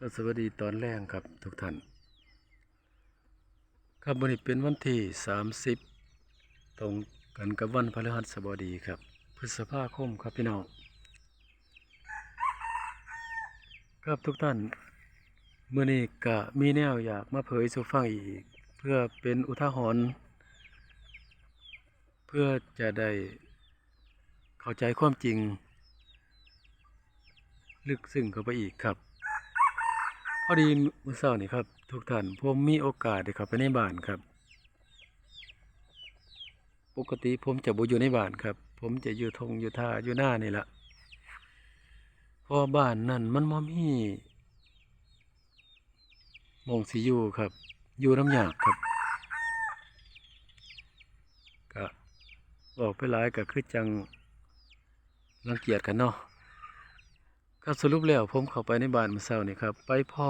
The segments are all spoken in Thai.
ก็สวัสดีตอนแรกครับทุกท่าน ครับวันนี้เป็นวันที่ 30 ตรงกันกับวันพฤหัสบดีครับ พฤษภาคมครับพี่น้อง ครับทุกท่านเมื่อนี้ก็มีแนวอยากมาเผยสู่ฟังอีก เพื่อเป็นอุทาหรณ์เพื่อจะได้เข้าใจความจริง ลึกซึ้งเข้าไปอีกครับ พอดีมื้อเช้านี่ครับ ทุกท่านผมมีโอกาสได้เข้าไปในบ้านครับ ปกติผมจะบ่อยู่ในบ้านครับ ผมจะอยู่ทงอยู่ท่าอยู่หน้านี่ละเพราะบ้านนั่นมันบ่มีมองสิอยู่ครับ อยู่น้ำยากครับก็บอกไปหลายก็คือจังรังเกียจกันเนาะ ครับสรุปแล้วผมเข้าไปในบ้านเมื่อเช้านี่ครับ ไปพ่อ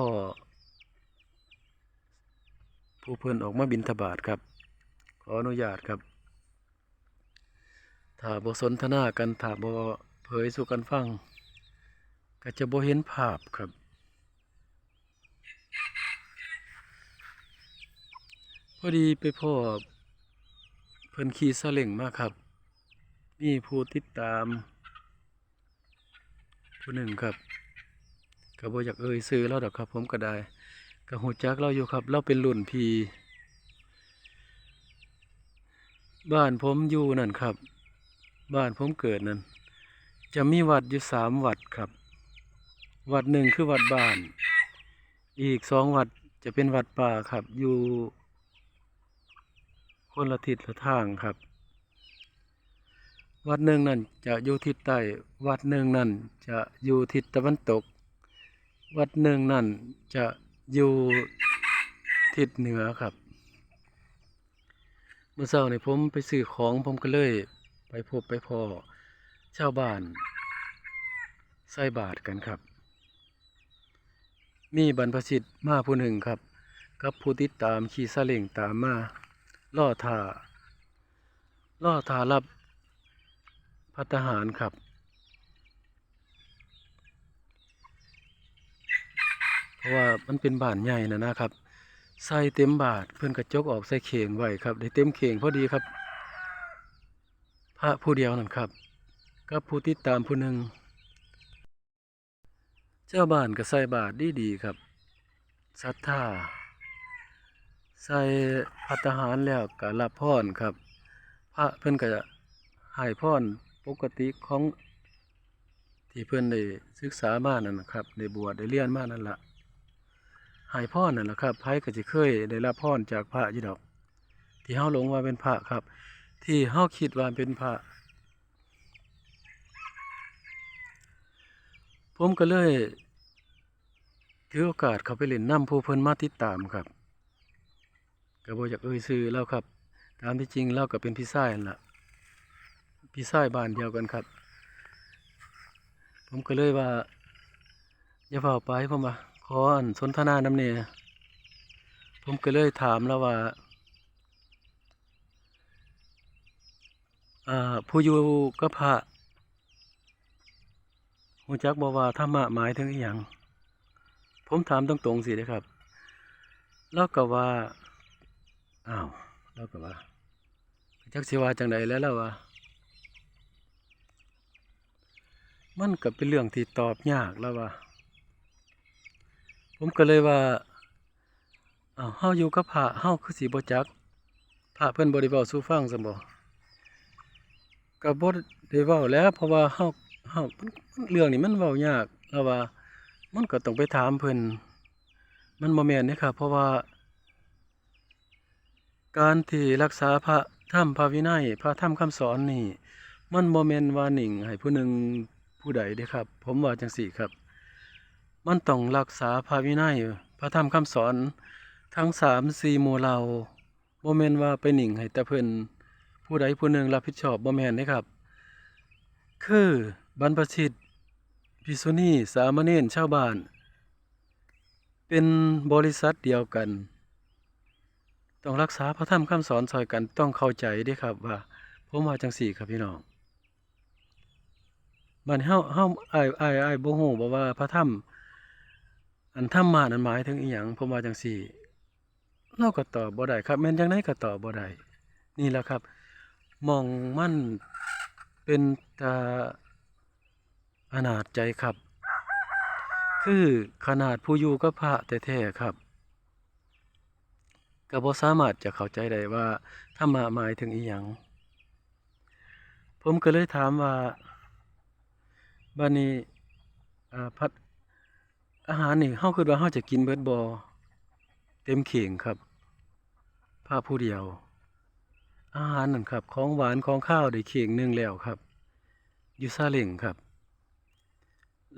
ผู้เพิ่อนออกมาบินทบาทครับ ขออนุญาตครับถ้าบ่สนทนากันถ้าบ่เผยสู่กันฟัง ก็จะบ่เห็นภาพครับ พอดีไปพ่อเพิ่นขี่ซาเล้งมากครับ มีผู้ติดตาม ผู้หนึ่งครับก็บ่อยากเอ่ยซื้อเราดอกครับ ผมก็ได้ก็หูจักเราอยู่ครับ เราเป็นรุ่นพีบ้านผมอยู่นั่นครับ บ้านผมเกิดนั่นจะมีวัดอยู่สามวัดครับ วัดหนึ่งคือวัดบ้าน อีกสองวัดจะเป็นวัดป่าครับอยู่คนละทิศละทางครับ วัดหนึ่งนั่นจะอยู่ทิศใต้ วัดหนึ่งนั่นจะอยู่ทิศตะวันตก วัดหนึ่งนั่นจะอยู่ทิศเหนือครับ เมื่อเช้านี่ผมไปซื้อของผมก็เลยไปพบไปพอชาวบ้านใส่บาทกันครับ มีบรรพชิตมาผู้หนึ่งครับ กับผู้ติดตามขี่ซาเล้งตามมาล่อทาล่อทารับ พัฒหารครับ เพราะว่ามันเป็นบ้านใหญ่นะนะครับ ใส่เต็มบาทเพื่อนกระจกออกใส่เข่งไว้ครับ ได้เต็มเข่งพอดีครับ พระผู้เดียวนั่นครับกับผู้ติดตามผู้หนึ่งเจ้าบ้านก็ใส่บาทดีดีๆครับศรัทธาใส่พัฒหารแล้วก็รับพรครับ พระเพิ่นก็ให้พร ปกติของที่เพื่อนได้ศึกษามานั่นนะครับได้บวชได้เรียนมานั่นละให้พรนั่นแหละครับไผก็จะเคยได้รับพรจากพระยู่ดอก ที่เฮาหลงว่าเป็นพระครับ ที่เฮาคิดว่าเป็นพระผมก็เลยถือโอกาสเข้าไปเล่นน้ำผู้เพิ่นมาติดตามครับก็บ่อยากเอ่ยชื่อแล้วครับ ตามที่จริงแล้วก็เป็นพี่ชายนั่นล่ะ พี่ชายบ้านเดียวกันครับ ผมก็เลยว่า อย่าเฝ้าไปผมว่าขออันสนทนาน้ำเนี่ยผมก็เลยถามแล้วว่าอ่าผู้อยู่กับพระหูจักบอกว่าธรรมะหมายถึงอย่างผมถามตรงๆสินะครับ แล้วก็ว่า อ้าว แล้วก็ว่าจักสิว่าจังใดแล้วล่ะว่า มันก็เป็นเรื่องที่ตอบยากแล้วว่า ผมก็เลยว่าเอ้าเฮาอยู่กับพระเฮาคือสิบ่จักพระเพิ่อนบ่ได้เว้าสู่ฟังซั่นบ่ก็บ่ได้เว้าแล้วเพราะว่าเฮาเฮามันเรื่องนี้มันเว้ายากแล้วว่า มันก็ต้องไปถามเพิ่นมันบ่แม่นเด้ครับเพราะว่า การที่รักษาพระธรรมพระวินัย พระธรรมคำสอนนี่ มันบ่แม่นว่าหนิ่งให้ผู้หนึ่ง ผู้ใดเด้ครับ ผมว่าจังสี่ครับ มันต้องรักษาพระวินัยพระธรรมคำสอนทั้งสามสี่หมู่เหล่าบ่แม่นว่าไปหนิ่งให้แต่เพิ่นผู้ใดผู้หนึ่งรับผิดชอบบ่แม่นเด้ครับ คือบรรพชิตภิกษุณีสามเณรชาวบ้าน เป็นบริษัทเดียวกัน ต้องรักษาพระธรรมคำสอนซอยกันต้องเข้าใจเด้ครับว่าผมว่าจังสี่ครับพี่น้อง บัดนี้เฮาเฮาอ้ายอ้ายอ้ายบ่ฮู้บ่ว่าพระธรรมอันธรรมะนั้นหมายถึงอีหยังผมว่าจังซี่เราก็ตอบบ่ได้ครับแม่นจังไดก็ตอบบ่ได้นี่แหละครับมองมันเป็นตาอนาจใจครับ คือขนาดผู้อยู่กับพระแท้ๆครับก็บ่สามารถจะเข้าใจได้ว่าธรรมะหมายถึงอีหยังผมก็เลยถามว่า บัดนี้อ่าพัดอาหารนี่เฮาคิดว่าเฮาจะกินเบิดบ่เต็มเข่งครับพาผู้เดียว อาหารนั่นครับ ของหวานของข้าวได้เข่งหนึงแล้วครับ อยู่ซาเล้งครับ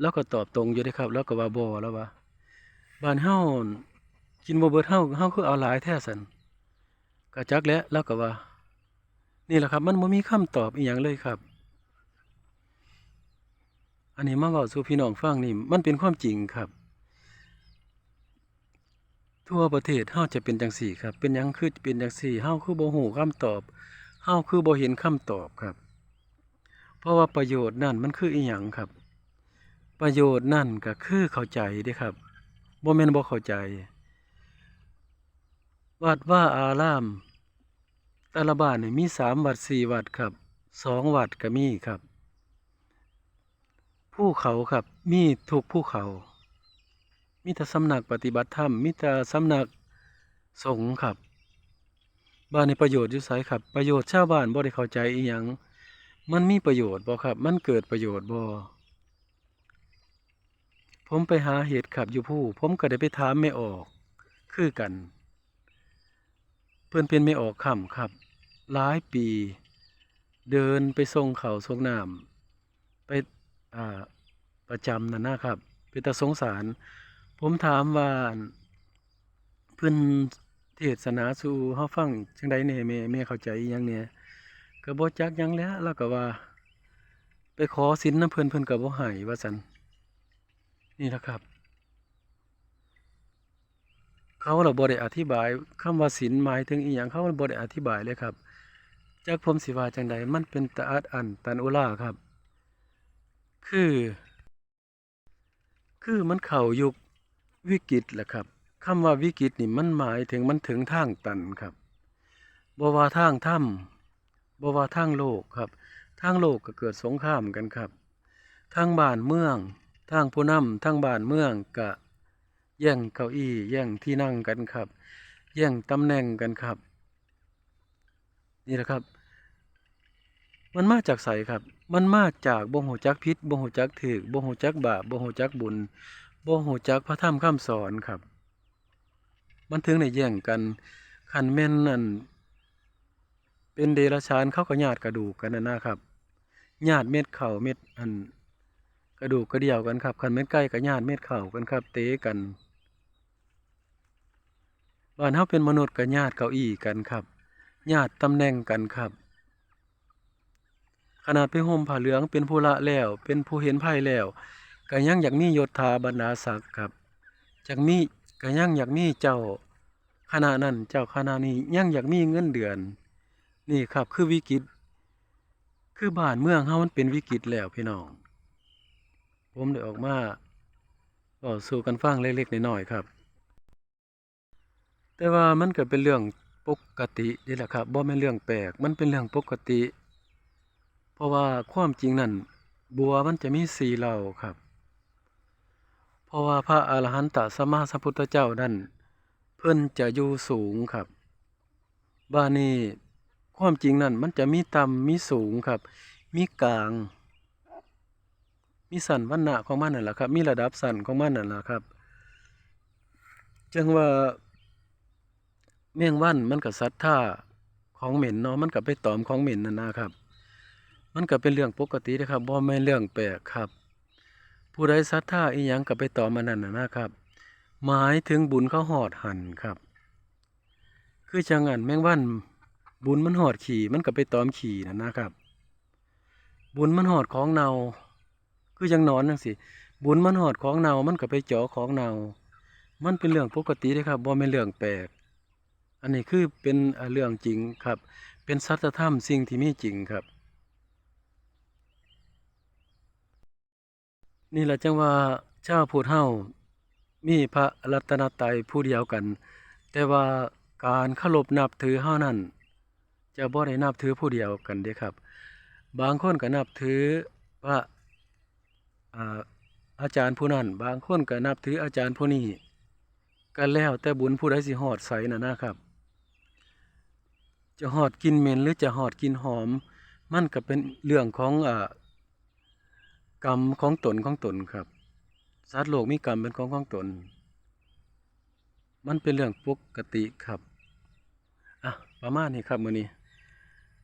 แล้วก็ตอบตรงอยู่เด้ครับ แล้วก็ว่าบ่แล้วว่าบ้านเฮากินบ่เบิดเฮาเฮาคือเอาหลายแท้ซั่นก็จักแล้วแล้วก็ว่า นี่แหละครับ มันบ่มีคำตอบอีหยังเลยครับ อันนี้มาเว้าสู่พี่น้องฟังนี่มันเป็นความจริงครับ ทั่วประเทศเฮาจะเป็นจังซี่ครับ เป็นยังคือเป็นจังซี่เฮาคือบ่ฮู้คำตอบเฮาคือบ่เห็นคำตอบครับ เพราะว่าประโยชน์นั่นมันคืออีหยังครับ ประโยชน์นั่นก็คือเข้าใจเด้ครับบ่แม่นบ่เข้าใจวัดว่าอารามแต่ละบ้านนี่มีสามวัดสี่วัดครับสองวัดก็มีครับ ภูเขาครับ มีทุกภูเขา มีแต่สำนักปฏิบัติธรรม มีแต่สำนักสงฆ์ครับ บ้านในประโยชน์อยู่ไสครับ ประโยชน์ชาวบ้านบ่ได้เข้าใจอีหยัง มันมีประโยชน์บ่ครับ มันเกิดประโยชน์บ่ผมไปหาเห็ดครับอยู่ผู้ ผมก็ได้ไปถามไม่ออก คือกัน เพื่อนเป็นไม่ออกคำครับ หลายปี เดินไปส่งเขาส่งน้ำไป ประจำนั่นนะครับเป็นตาสงสาร ผมถามว่าเพื่อนเทศนาสู่เฮาฟังจังใดแหน่แม่แม่เข้าใจยังเนี่ยก็บ่จักยังแล้วแล้วก็ว่า ไปขอศีลนำเพิ่นเพิ่นก็บ่ให้ว่าซั่นนี่ล่ะครับ เขาเราบ่ได้อธิบายคำว่าศีลหมายถึงอีหยังเขาบ่ได้อธิบายเลยครับจักผมสิว่าจังใดมันเป็นตาอัดอันตันอุลาครับ คือ คือมันเข้ายุควิกฤตแหละครับคำว่าวิกฤตนี่มันหมายถึงมันถึงทางตันครับบ่ว่าทางถ้ำบ่ว่าทางโลกครับ ทางโลกก็เกิดสงครามกันครับ ทางบ้านเมือง ทางผู้นำทางบ้านเมืองก็แย่งเก้าอี้ แย่งที่นั่งกันครับ แย่งตำแหน่งกันครับ นี่แหละครับ มันมาจากไสครับ มันมาจากบ่ฮู้จักผิดบ่ฮู้จักถูกบ่ฮู้จักบาปบ่ฮู้จักบุญบ่ฮู้จักพระธรรมคำสอนครับ มันถึงได้แย่งกันคันแม่นนั่นเป็นเดรัจฉานเข้าก็ญาติกระดูกกันนั่นะครับญาติเม็ดเข่าเม็ดอัน กระดูกกระเดี่ยวกันครับคันแม่นใกล้กับญาติเม็ดเข่ากันครับ เตะกันบ้านเฮาเป็นมนุษย์กับญาติเก้าอี้กันครับญาติตำแหน่งกันครับ ขนาดไปห่มผ้าเหลืองเป็นผู้ละแล้ว เป็นผู้เห็นไพ่แล้วก็ยังอยากมียศถาบรรดาศักดิ์ครับจากมีก็ยังอยากมีเจ้าคณะนั้นเจ้าคณะนี้ยังอยากมีเงินเดือน นี่ครับคือวิกฤต คือบ้านเมืองเฮามันเป็นวิกฤตแล้วพี่น้อง ผมได้ออกมาต่อสู้กันฟังเล็กๆน้อยๆครับ แต่ว่ามันก็เป็นเรื่องปกตินี่แหละครับบ่แม่นเรื่องแปลกมันเป็นเรื่องปกติ เพราะว่าความจริงนั่นบัวมันจะมีสีเหล่าครับ เพราะว่าพระอรหันตสัมมาสัมพุทธเจ้านั่นเพิ่นจะอยู่สูงครับบ้านนี้ความจริงนั่นมันจะมีต่ำมีสูงครับ มีกลาง มีสันวรรณะของมันนั่นแหละครับ มีระดับสันของมันนั่นแหละครับจังว่าเมี่ยงวันมันก็ศรัทธาของเหม็นเนาะมันก็ไปตอมของเหม็นนั่นนะครับ มันก็เป็นเรื่องปกตินะครับบ่แม่นเรื่องแปลกครับ ผู้ใดศรัทธาอีหยังก็ไปต่อมันนั่นน่ะนะครับ หมายถึงบุญเขาหอดหันครับ คือจังอันแมงวันบุญมันหอดขี่มันก็ไปตอมขี่นั่นนะครับ บุญมันหอดของเนาคือจังนอนจังสิบุญมันหอดของเนามันก็ไปเจาะของเนามันเป็นเรื่องปกติเลยครับบ่แม่นเรื่องแปลก อันนี้คือเป็นเรื่องจริงครับ เป็นสัจธรรมสิ่งที่มีจริงครับ นี่แหละจังว่าชาวพุทธเฮามีพระรัตนตรัยผู้เดียวกัน แต่ว่าการเคารพนับถือเฮานั้น จะบ่ได้นับถือผู้เดียวกันเด้ครับ บางคนก็นับถือพระอาอาจารย์ผู้นั้น บางคนก็นับถืออาจารย์ผู้นี้ก็แล้วแต่บุญผู้ใดสิฮอดไสน่ะนะครับ จะฮอดกินเหม็นหรือจะฮอดกินหอม มันก็เป็นเรื่องของอ่า กรรมของตนของตนครับสัตว์โลกมีกรรมเป็นของของตน มันเป็นเรื่องปกติครับอะประมาณนี้ครับมื้อนี้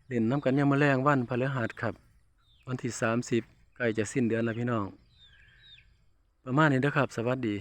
เล่นน้ำกันยามมื้อแรงวันพฤหัสครับ วันที่ 30ใกล้จะสิ้นเดือนแล้วพี่น้อง ประมาณนี้เด้อครับ สวัสดี